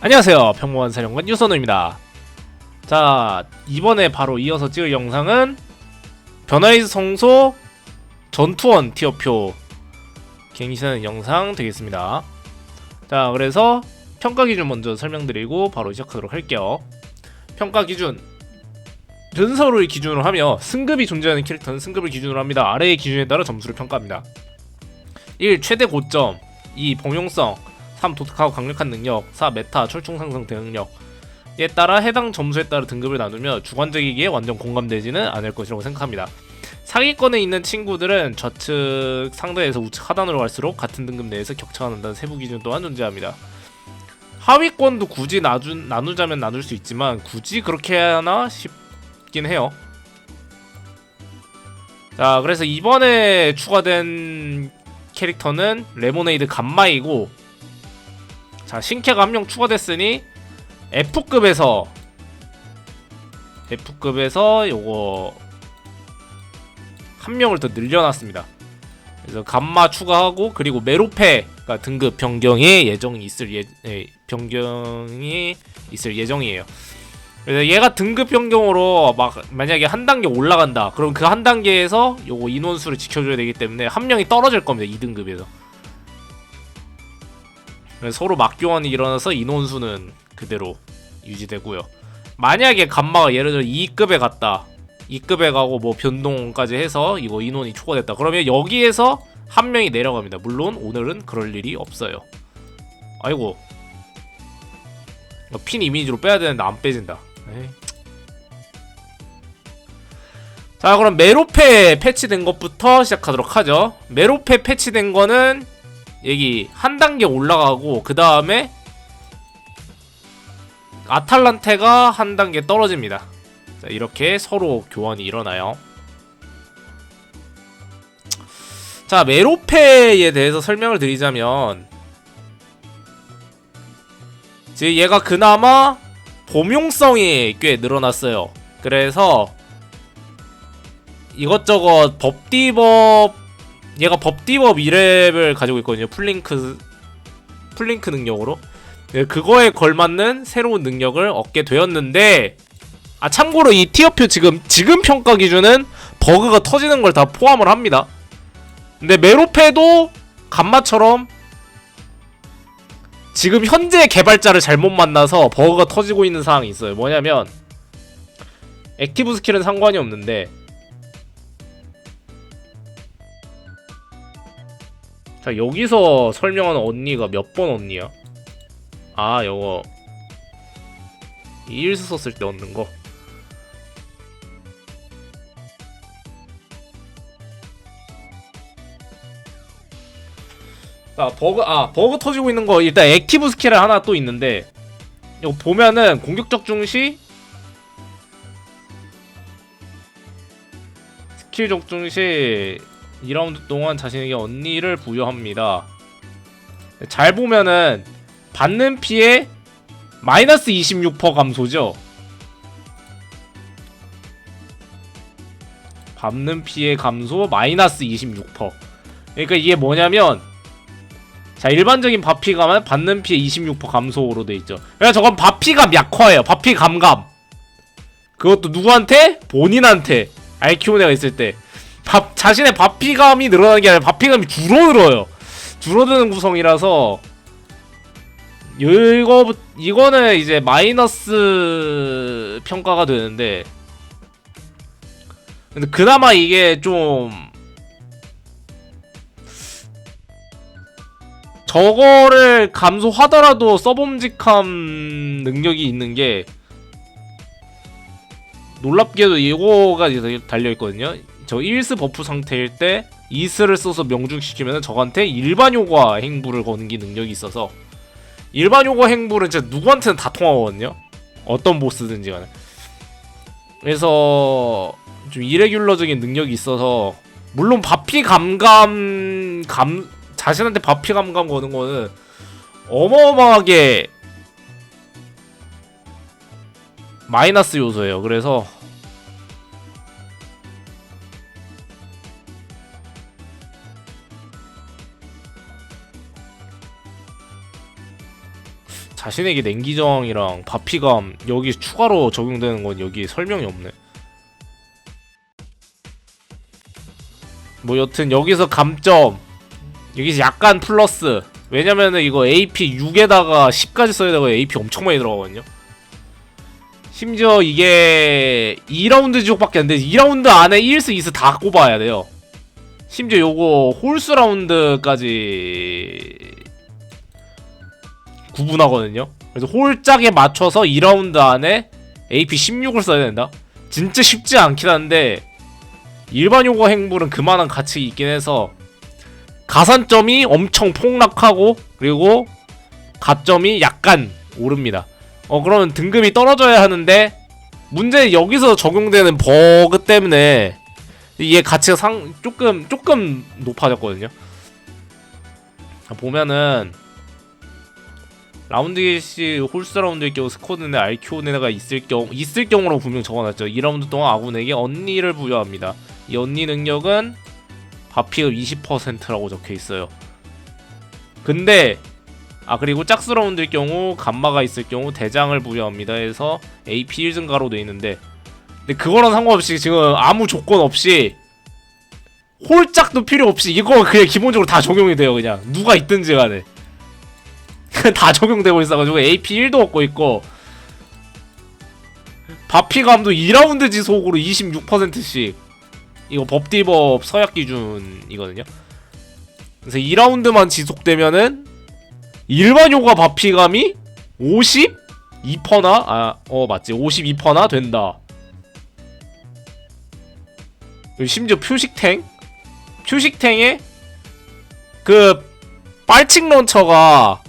안녕하세요. 평범한 사령관 유선호입니다. 자 이번에 바로 이어서 찍을 영상은 변화의 성소 전투원 티어표 갱신하는 영상 되겠습니다. 자 그래서 평가 기준 먼저 설명드리고 바로 시작하도록 할게요. 평가 기준. 전설을 기준으로 하며 승급이 존재하는 캐릭터는 승급을 기준으로 합니다. 아래의 기준에 따라 점수를 평가합니다. 1. 최대 고점. 2. 범용성 3. 독특하고 강력한 능력 4. 메타 철충 상승 대응력 에 따라 해당 점수에 따라 등급을 나누며 주관적이기에 완전 공감되지는 않을 것이라고 생각합니다. 상위권에 있는 친구들은 좌측 상단에서 우측 하단으로 갈수록 같은 등급 내에서 격차가 난다는 세부 기준 또한 존재합니다. 하위권도 굳이 나주, 나누자면 나눌 수 있지만 굳이 그렇게 해야 하나 싶긴 해요. 자, 그래서 이번에 추가된 캐릭터는 레모네이드 감마이고 자 신캐가 한 명 추가됐으니 F급에서 F급에서 요거 한 명을 더 늘려놨습니다. 그래서 감마 추가하고 그리고 메로페가 등급 변경이 예정이 있을 예, 예 변경이 있을 예정이에요. 그래서 얘가 등급 변경으로 막 만약에 한 단계 올라간다. 그럼 그 한 단계에서 요거 인원수를 지켜줘야 되기 때문에 한 명이 떨어질 겁니다. 2등급에서. 그래서 서로 맞교환이 일어나서 인원수는 그대로 유지되고요. 만약에 감마가 예를 들어 2급에 갔다. 2급에 가고 뭐 변동까지 해서 이거 인원이 초과됐다. 그러면 여기에서 한 명이 내려갑니다. 물론 오늘은 그럴 일이 없어요. 아이고. 핀 이미지로 빼야 되는데 안 빼진다. 에이. 자 그럼 메로페 패치된 것부터 시작하도록 하죠. 메로페 패치된 거는 여기 한 단계 올라가고 그 다음에 아탈란테가 한 단계 떨어집니다. 자, 이렇게 서로 교환이 일어나요. 자, 메로페에 대해서 설명을 드리자면 이제 얘가 그나마 범용성이 꽤 늘어났어요. 그래서 이것저것 법디법 얘가 법디법 2랩을 가지고 있거든요. 플링크 플링크 능력으로. 네, 그거에 걸맞는 새로운 능력을 얻게 되었는데 아 참고로 이 티어표 지금 지금 평가 기준은 버그가 터지는 걸 다 포함을 합니다. 근데 메로페도 감마처럼 지금 현재 개발자를 잘못 만나서 버그가 터지고 있는 상황이 있어요. 뭐냐면 액티브 스킬은 상관이 없는데 자 여기서 설명하는 언니가 몇 번 언니야? 아 요거 일수 썼을 때 얻는 거. 자, 버그, 아, 버그 터지고 있는 거, 일단 액티브 스킬이 하나 또 있는데, 이거 보면은 공격적 중시, 스킬 적중 시 2라운드 동안 자신에게 언니를 부여합니다. 잘 보면은, 받는 피해 마이너스 26% 감소죠. 받는 피해 감소 마이너스 26%. 그러니까 이게 뭐냐면 자 일반적인 바피감은 받는 피해 26% 감소로 돼 있죠. 그러니까 저건 바피감 약화예요. 바피 감감. 그것도 누구한테? 본인한테 알키오네가 있을 때 바, 자신의 바피감이 늘어나는 게 아니라 바피감이 줄어 들어요. 줄어드는 구성이라서 이거 이거는 이제 마이너스 평가가 되는데 근데 그나마 이게 좀 저거를 감소하더라도 서범직함 능력이 있는 게 놀랍게도 이거가 이제 달려 있거든요 저 1스 버프 상태일 때 2스를 써서 명중시키면 저한테 일반 효과 행부를 거는 게 능력이 있어서 일반 효과 행부는 진짜 누구한테는 다 통하거든요 어떤 보스든지 간에 그래서 좀 이레귤러적인 능력이 있어서 물론 바피 감감 감 자신한테 바피 감감 거는 거는 어마어마하게 마이너스 요소예요. 그래서 자신에게 냉기저항이랑 바피감 여기 추가로 적용되는 건 여기 설명이 없네. 뭐 여튼 여기서 감점 여기서 약간 플러스 왜냐면은 이거 AP 6에다가 10까지 써야 되고 AP 엄청 많이 들어가거든요. 심지어 이게 2라운드 지옥밖에 안 돼. 2라운드 안에 1스 2스 다 꼽아야 돼요. 심지어 요거 홀스 라운드까지 구분하거든요. 그래서 홀짝에 맞춰서 2라운드 안에 AP 16을 써야 된다. 진짜 쉽지 않긴 한데 일반 요거 행불은 그만한 가치 있긴 해서 가산점이 엄청 폭락하고 그리고 가점이 약간 오릅니다. 어 그러면 등급이 떨어져야 하는데 문제는 여기서 적용되는 버그 때문에 이게 가치가 상 조금 조금 높아졌거든요. 자, 보면은 라운드 개시 홀스 라운드일 경우 스쿼드내 알키오네가 있을 경우 있을 경우로 분명 적어놨죠. 2라운드 동안 아군에게 언니를 부여합니다. 이 언니 능력은 바피가 20%라고 적혀 있어요. 근데 아 그리고 짝수 라운드일 경우 감마가 있을 경우 대장을 부여합니다. 해서 AP 1 증가로 돼 있는데 근데 그거랑 상관없이 지금 아무 조건 없이 홀짝도 필요 없이 이거 그냥 기본적으로 다 적용이 돼요 그냥 누가 있든지 간에 다 적용되고 있어가지고 AP 1도 얻고 있고 바피감도 2라운드 지속으로 26%씩 이거 법디법 서약 기준이거든요. 그래서 2라운드만 지속되면은 일반 요가 바피감이 52%나 아 어 맞지. 52%나 된다. 심지어 표식탱? 표식탱에 그 빨칙 런처가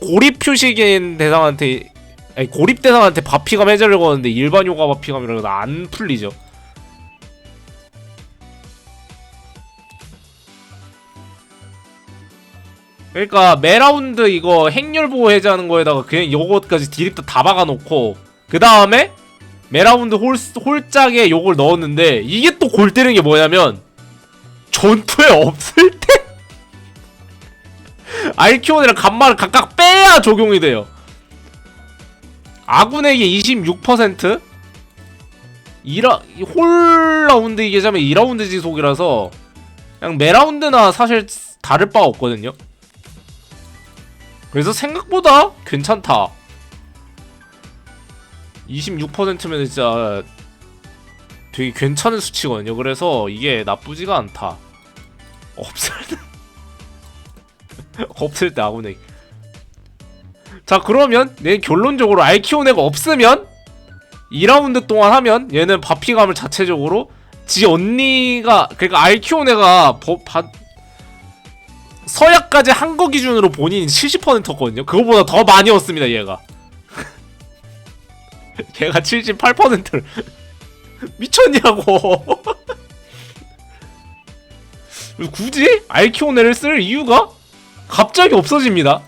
고립 표식인 대상한테 아니 고립 대상한테 바피감 해제를 거는데 일반 요가 바피감이라서 안 풀리죠. 그러니까 매라운드 이거 행렬 보호 해제하는 거에다가 그냥 이것까지 디립터 다 박아놓고 그 다음에 매라운드 홀 홀짝에 요걸 넣었는데 이게 또 골 때리는 게 뭐냐면 전투에 없을 때 알키온이랑 간마를 각각 빼 야 적용이 돼요. 아군에게 26% 2라 홀 라운드 이게 자면 2라운드 지속이라서 그냥 매 라운드나 사실 다를 바 없거든요. 그래서 생각보다 괜찮다. 26%면 진짜 되게 괜찮은 수치거든요. 그래서 이게 나쁘지가 않다. 없을 때 없을 때 아군에게 자 그러면 내 결론적으로 알키오네가 없으면 2라운드 동안 하면 얘는 바피감을 자체적으로 지 언니가 그러니까 알키오네가 서약까지 한 거 기준으로 본인이 70%였거든요. 그거보다 더 많이 얻습니다 얘가. 걔가 78%를. 미쳤냐고. 굳이 알키오네를 쓸 이유가 갑자기 없어집니다.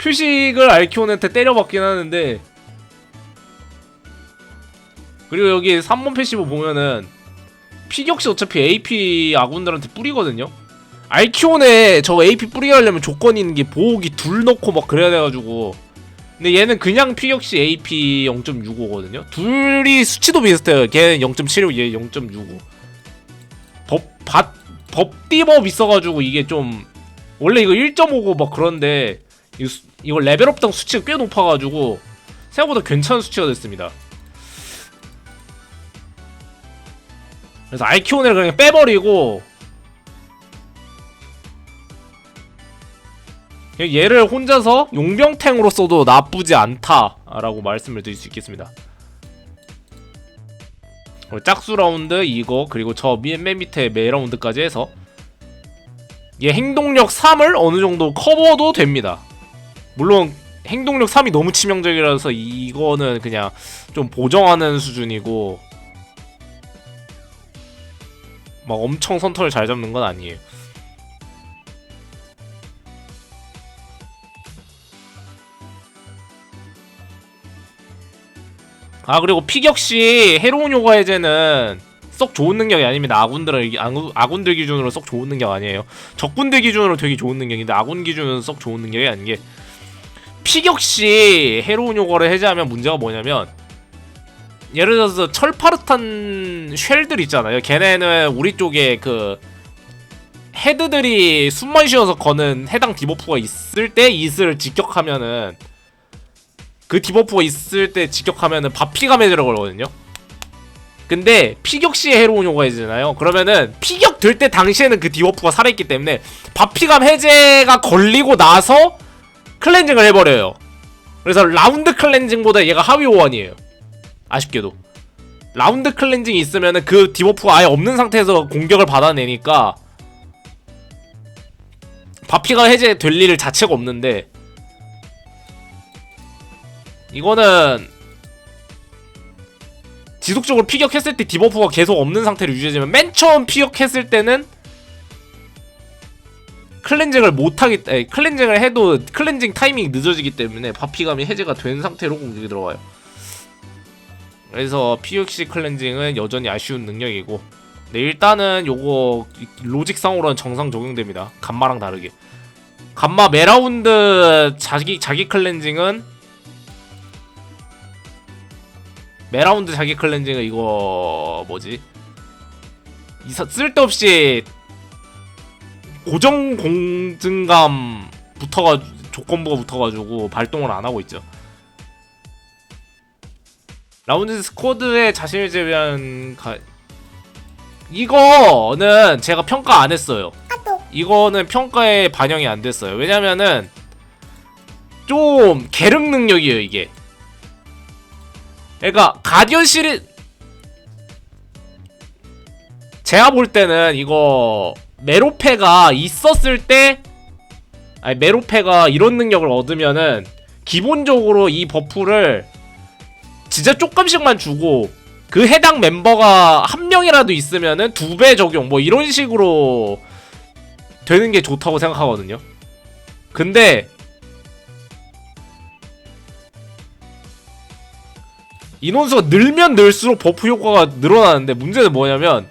표식을 알키온한테 때려박긴 하는데 그리고 여기 3번 패시브 보면은 피격시 어차피 AP 아군들한테 뿌리거든요. 알키온에 저 AP 뿌리게 하려면 조건이 있는 게 보호기 둘 넣고 막 그래야 돼가지고 근데 얘는 그냥 피격시 AP 0.65거든요. 둘이 수치도 비슷해요. 걔는 0.75, 얘 0.65. 법, 밭, 법디법 있어가지고 이게 좀 원래 이거 1.5고 막 그런데 이거, 레벨업당 수치가 꽤 높아가지고 생각보다 괜찮은 수치가 됐습니다. 그래서 아이키온을 그냥 빼버리고 얘를 혼자서 용병탱으로 써도 나쁘지 않다라고 말씀을 드릴 수 있겠습니다. 어, 짝수 라운드 이거 그리고 저맨 밑에 매 라운드까지 해서 얘 행동력 3을 어느 정도 커버도 됩니다. 물론 행동력 3이 너무 치명적이라서 이거는 그냥 좀 보정하는 수준이고 막 엄청 선턴을 잘 잡는 건 아니에요. 아 그리고 피격시 해로운 요가 해제는 썩 좋은 능력이 아닙니다. 아군들을 아군, 아군들 기준으로 썩 좋은 능력 아니에요. 적군들 기준으로 되게 좋은 능력인데 아군 기준으로 썩 좋은 능력이 아닌 게 피격시 해로운 요거를 해제하면 문제가 뭐냐면 예를 들어서 철파르탄 쉘들 있잖아요. 걔네는 우리 쪽에 그 헤드들이 숨만 쉬어서 거는 해당 디버프가 있을 때 이슬을 직격하면은 그 디버프가 있을 때 직격하면은 바피감 해제를 걸거든요. 근데 피격 시에 해로운 효과가 있잖아요. 그러면은 피격 될 때 당시에는 그 디버프가 살아있기 때문에 바피감 해제가 걸리고 나서 클렌징을 해버려요. 그래서 라운드 클렌징보다 얘가 하위 호환이에요. 아쉽게도. 라운드 클렌징이 있으면은 그 디버프가 아예 없는 상태에서 공격을 받아내니까 바피가 해제될 일 자체가 없는데 이거는 지속적으로 피격했을 때 디버프가 계속 없는 상태로 유지되지만 맨 처음 피격했을 때는 클렌징을 못하기 에 클렌징을 해도 클렌징 타이밍이 늦어지기 때문에 바피감이 해제가 된 상태로 공격이 들어와요. 그래서 PUC 클렌징은 여전히 아쉬운 능력이고 네 일단은 요거 로직상으로는 정상 적용됩니다. 감마랑 다르게 감마 메라운드 자기 자기 클렌징은 메라운드 자기 클렌징은 이거 뭐지 쓸데없이 고정 공증감 붙어가 조건부가 붙어가지고 발동을 안 하고 있죠. 라운드 스쿼드에 자신을 제외한 가... 이거는 제가 평가 안 했어요. 이거는 평가에 반영이 안 됐어요. 왜냐면은 좀 계륵 능력이에요 이게. 그러니까 가디언 시리 제가 볼 때는 이거 메로페가 있었을 때 아니 메로페가 이런 능력을 얻으면은 기본적으로 이 버프를 진짜 조금씩만 주고 그 해당 멤버가 한 명이라도 있으면은 두 배 적용 뭐 이런 식으로 되는 게 좋다고 생각하거든요. 근데 인원수가 늘면 늘수록 버프 효과가 늘어나는데 문제는 뭐냐면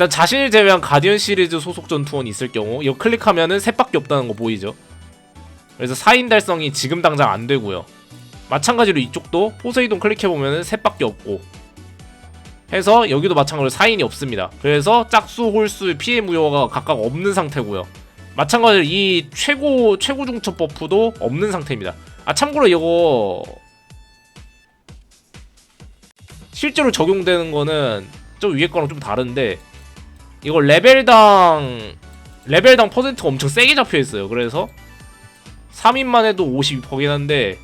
일단 자신을 제외한 가디언 시리즈 소속 전투원이 있을 경우 이거 클릭하면은 셋밖에 없다는 거 보이죠? 그래서 4인 달성이 지금 당장 안 되고요. 마찬가지로 이쪽도 포세이돈 클릭해보면은 셋밖에 없고 해서 여기도 마찬가지로 4인이 없습니다. 그래서 짝수, 홀수, 피해 무효가 각각 없는 상태고요. 마찬가지로 이 최고 최고 중첩 버프도 없는 상태입니다. 아 참고로 이거 실제로 적용되는 거는 좀 위에 거랑 좀 다른데 이거 레벨당 레벨당 퍼센트가 엄청 세게 잡혀 있어요. 그래서 3인만 해도 52%긴 한데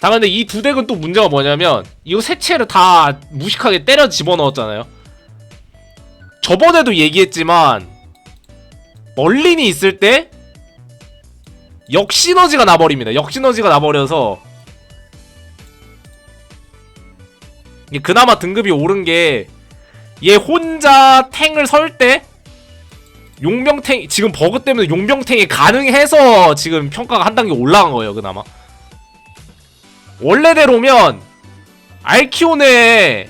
다 근데 이 두 덱은 또 문제가 뭐냐면 이거 세체를 다 무식하게 때려 집어넣었잖아요. 저번에도 얘기했지만 멀린이 있을 때 역시너지가 나버립니다. 역시너지가 나버려서 이게 그나마 등급이 오른 게 얘 혼자 탱을 설 때 용병탱 지금 버그 때문에 용병탱이 가능해서 지금 평가가 한 단계 올라간 거예요. 그나마 원래대로면 알키온에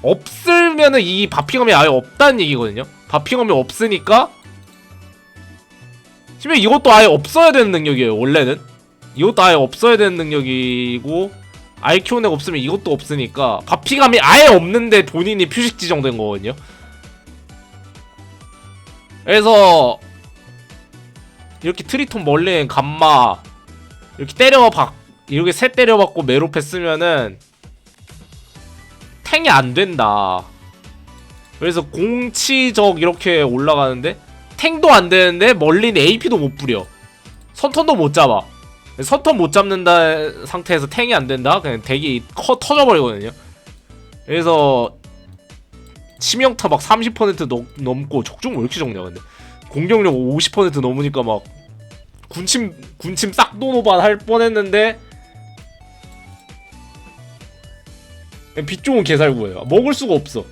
없으면은 이 바피검이 아예 없다는 얘기거든요. 바피검이 없으니까 심지어 이것도 아예 없어야 되는 능력이에요. 원래는 이것도 아예 없어야 되는 능력이고 알키온에 없으면 이것도 없으니까 바피감이 아예 없는데 본인이 표식 지정된 거거든요. 그래서 이렇게 트리톤 멀린 감마 이렇게 때려박 이렇게 세 때려박고 메로페 쓰면은 탱이 안 된다. 그래서 공치적 이렇게 올라가는데 탱도 안 되는데 멀린 AP도 못 부려. 선턴도 못 잡아. 선턴 못 잡는다 상태에서 탱이 안 된다. 그냥 덱이 커 터져버리거든요. 그래서 치명타 막 30% 넘, 넘고 적중 왜 이렇게 적냐 근데 공격력 50% 넘으니까 막 군침 군침 싹도노반 할 뻔했는데 빛 좋은 개살구예요. 먹을 수가 없어.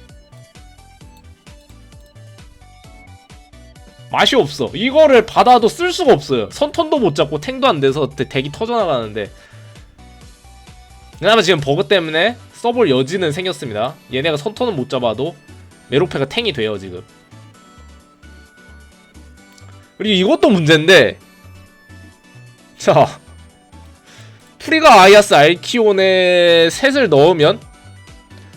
맛이 없어. 이거를 받아도 쓸 수가 없어요. 선턴도 못 잡고 탱도 안 돼서 대- 덱이 터져나가는데. 그나마 지금 버그 때문에 써볼 여지는 생겼습니다. 얘네가 선턴은 못 잡아도 메로페가 탱이 돼요 지금. 그리고 이것도 문제인데 자 프리가 아이아스 알키온에 셋을 넣으면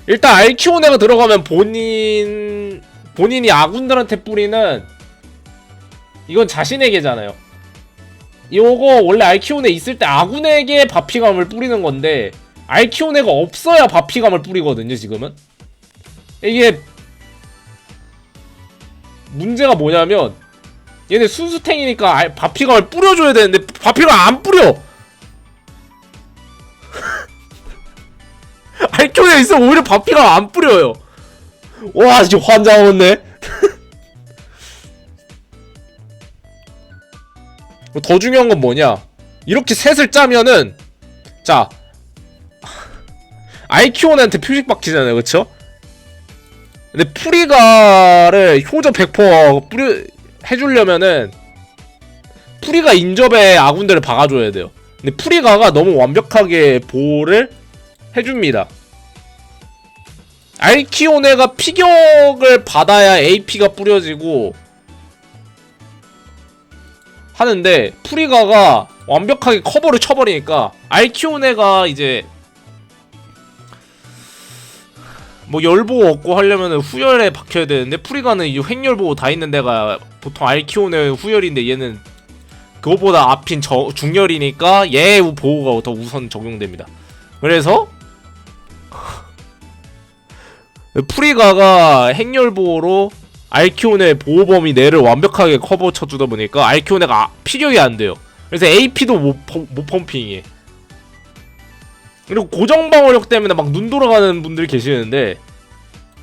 일단 알키온에가 들어가면 본인 본인이 아군들한테 뿌리는 이건 자신에게잖아요. 요거 원래 알키온에 있을 때 아군에게 바피감을 뿌리는 건데 알키온에가 없어야 바피감을 뿌리거든요 지금은. 이게 문제가 뭐냐면 얘네 순수탱이니까 알- 바피감을 뿌려줘야 되는데 바피감 안 뿌려! 알키온에 있으면 오히려 바피감 안 뿌려요. 와 지금 환장 왔네 더 중요한 건 뭐냐? 이렇게 셋을 짜면은 자 아이키온한테 표식 박히잖아요. 그쵸? 근데 프리가를 효저 100% 뿌려 해주려면은 프리가 인접에 아군들을 박아줘야 돼요. 근데 프리가가 너무 완벽하게 보호를 해줍니다. 알키오네가 피격을 받아야 AP가 뿌려지고 하는데 프리가가 완벽하게 커버를 쳐버리니까 알키오네가 이제 뭐 열보고 얻고 하려면은 후열에 박혀야 되는데 프리가는 이 횡열보고 다 있는 데가 보통 알키오네 후열인데 얘는 그것보다 앞인 저, 중열이니까 얘 보호가 더 우선 적용됩니다. 그래서 프리가가 행렬보호로 알키온의 보호범위 내를 완벽하게 커버 쳐주다 보니까 알키온의가 아- 피격이 안 돼요. 그래서 AP도 못, 펌- 못 펌핑해. 그리고 고정 방어력 때문에 막 눈 돌아가는 분들이 계시는데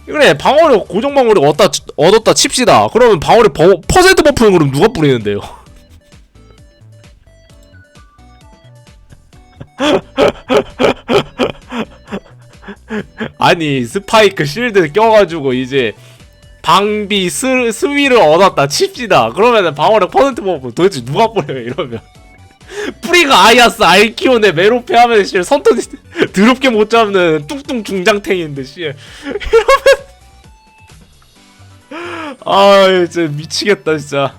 그래 방어력 고정 방어력 얻다 얻었다 칩시다. 그러면 방어력 버, 퍼센트 버프는 그럼 누가 뿌리는데요? 아니 스파이크 실드 껴가지고 이제 방비 스, 스위를 얻었다 칩시다. 그러면은 방어력 퍼센트 버프 도대체 누가 뿌려요 이러면. 프리가 아이아스 알키온에 메로페 하면 씨 선턴 드럽게 못 잡는 뚱뚱 중장탱인데 씨 이러면. 아 진짜 미치겠다 진짜.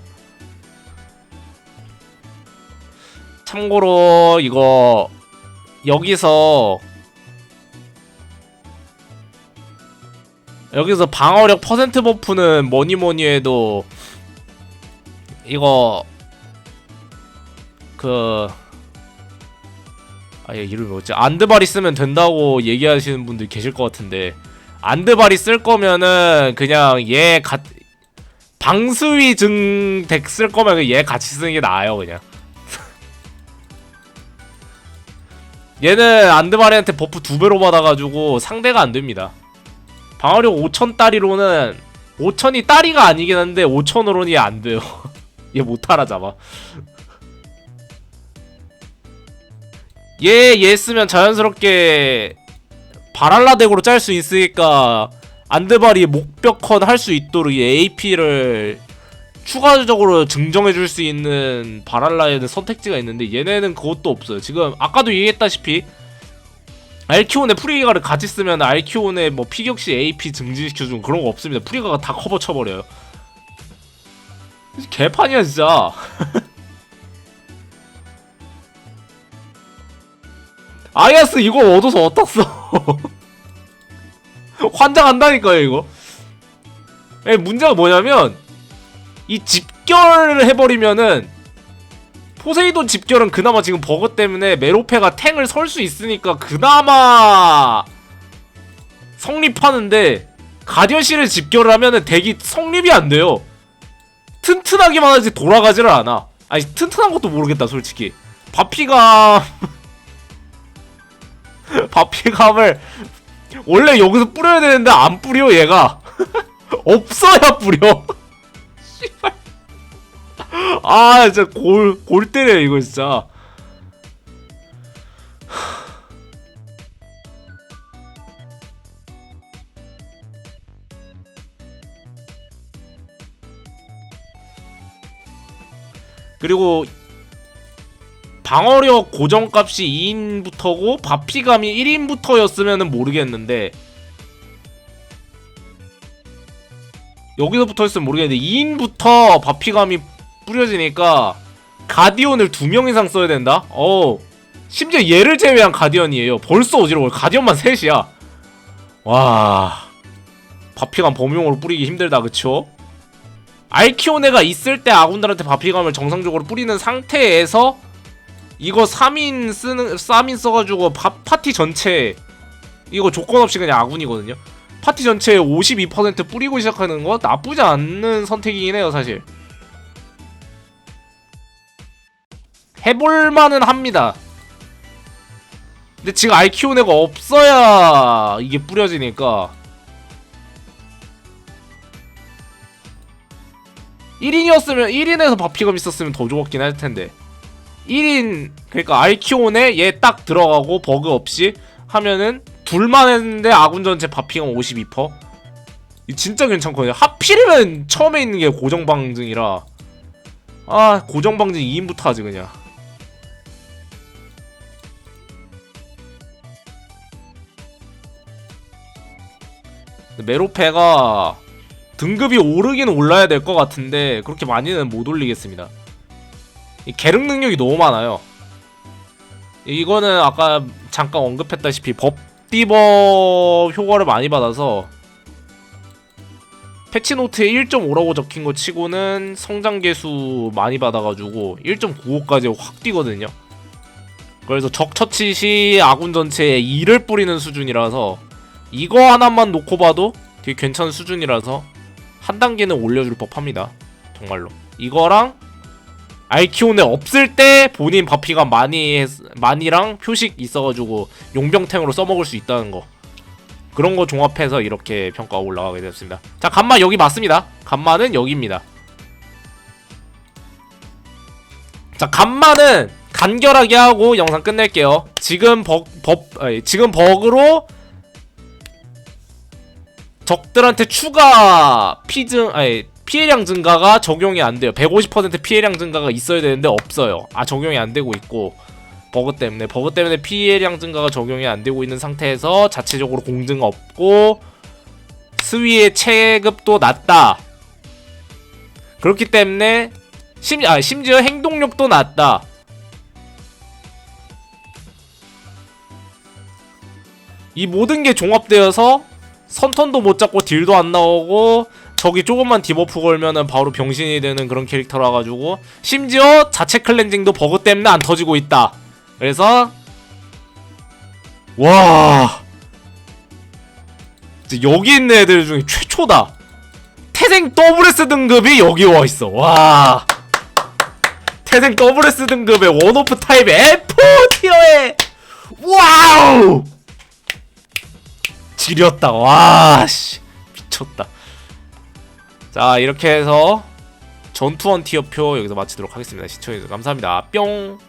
참고로 이거 여기서 여기서 방어력 퍼센트 버프는 뭐니 뭐니 해도 이거 그 아예 이름이 뭐지 안드바리 쓰면 된다고 얘기하시는 분들 계실 것 같은데 안드바리 쓸 거면은 그냥 얘 가, 방수위 증덱 쓸 거면 얘 같이 쓰는 게 나아요 그냥 얘는 안드바리한테 버프 두 배로 받아가지고 상대가 안 됩니다. 방어력 5천 따리로는 5천이 따리가 아니긴 한데 5천으로는 안 돼요. 얘 못 따라잡아. 얘, 얘 쓰면 자연스럽게 바랄라 덱으로 짤 수 있으니까 안드바리 목벽컨 할 수 있도록 이 AP를 추가적으로 증정해 줄 수 있는 바랄라에는 선택지가 있는데 얘네는 그것도 없어요. 지금 아까도 얘기했다시피 알키온의 프리가를 같이 쓰면 알키온의 뭐 피격시 AP 증진시켜주는 그런 거 없습니다. 프리가가 다 커버 쳐버려요. 개판이야 진짜. 아이아스 이거 얻어서 어떻어? 환장한다니까요 이거. 에 문제가 뭐냐면 이 집결을 해버리면은 포세이돈 집결은 그나마 지금 버그 때문에 메로페가 탱을 설 수 있으니까 그나마 성립하는데 가디언실을 집결을 하면은 덱이 성립이 안 돼요. 튼튼하기만 하지 돌아가지를 않아. 아니 튼튼한 것도 모르겠다 솔직히. 바피감 바피감을 원래 여기서 뿌려야 되는데 안 뿌려 얘가 없어야 뿌려. 씨발. 아 진짜 골, 골 때려 이거 진짜. 그리고 방어력 고정값이 2인부터고 바피감이 1인부터였으면 모르겠는데 여기서부터 했으면 모르겠는데 2인부터 바피감이 뿌려지니까 가디언을 두 명 이상 써야 된다? 어 심지어 얘를 제외한 가디언이에요. 벌써 어지러워요 가디언만 셋이야. 와 바피감 범용으로 뿌리기 힘들다 그쵸? 알키오네가 있을 때 아군들한테 바피감을 정상적으로 뿌리는 상태에서 이거 3인 쓰는 3인 써가지고 파, 파티 전체 이거 조건 없이 그냥 아군이거든요. 파티 전체에 52% 뿌리고 시작하는 거 나쁘지 않는 선택이긴 해요 사실 해볼만은 합니다 근데 지금 알키오네가 없어야 이게 뿌려지니까 1인이었으면 1인에서 바피감 있었으면 더 좋았긴 할 텐데 1인 그러니까 알키오네 얘딱 들어가고 버그 없이 하면은 둘만 했는데 아군 전체 바피감 52%. 이 진짜 괜찮거든요. 하필이면 처음에 있는 게 고정 방증이라 아 고정 방증 2인부터 하지 그냥. 메로페가 등급이 오르긴 올라야 될 것 같은데 그렇게 많이는 못 올리겠습니다. 이 계륵 능력이 너무 많아요. 이거는 아까 잠깐 언급했다시피 법디버 효과를 많이 받아서 패치노트에 1.5라고 적힌 거 치고는 성장 개수 많이 받아가지고 1.95까지 확 뛰거든요. 그래서 적 처치 시 아군 전체에 2를 뿌리는 수준이라서 이거 하나만 놓고 봐도 되게 괜찮은 수준이라서 한 단계는 올려줄 법합니다. 정말로. 이거랑 알키온에 없을 때 본인 바피가 많이 했, 많이랑 표식 있어가지고 용병탱으로 써먹을 수 있다는 거. 그런 거 종합해서 이렇게 평가가 올라가게 됐습니다. 자 간마 여기 맞습니다. 간마는 여기입니다. 자 간마는 간결하게 하고 영상 끝낼게요. 지금 버, 법 아니, 지금 버그로 적들한테 추가 피증 아니 피해량 증가가 적용이 안 돼요. 150% 피해량 증가가 있어야 되는데 없어요. 아 적용이 안 되고 있고 버그 때문에 버그 때문에 피해량 증가가 적용이 안 되고 있는 상태에서 자체적으로 공증 없고 스위의 체급도 낮다. 그렇기 때문에 심, 아, 심지어 행동력도 낮다. 이 모든 게 종합되어서 선턴도 못 잡고 딜도 안 나오고 저기 조금만 디버프 걸면은 바로 병신이 되는 그런 캐릭터라 가지고 심지어 자체 클렌징도 버그 때문에 안 터지고 있다. 그래서 와 여기 있는 애들 중에 최초다. 태생 WS 등급이 여기 와 있어. 와 태생 WS 등급의 원오프 타입의 F 티어에 와우 지렸다. 와 씨. 미쳤다. 자 이렇게 해서 전투원 티어표 여기서 마치도록 하겠습니다 시청해주셔서 감사합니다 뿅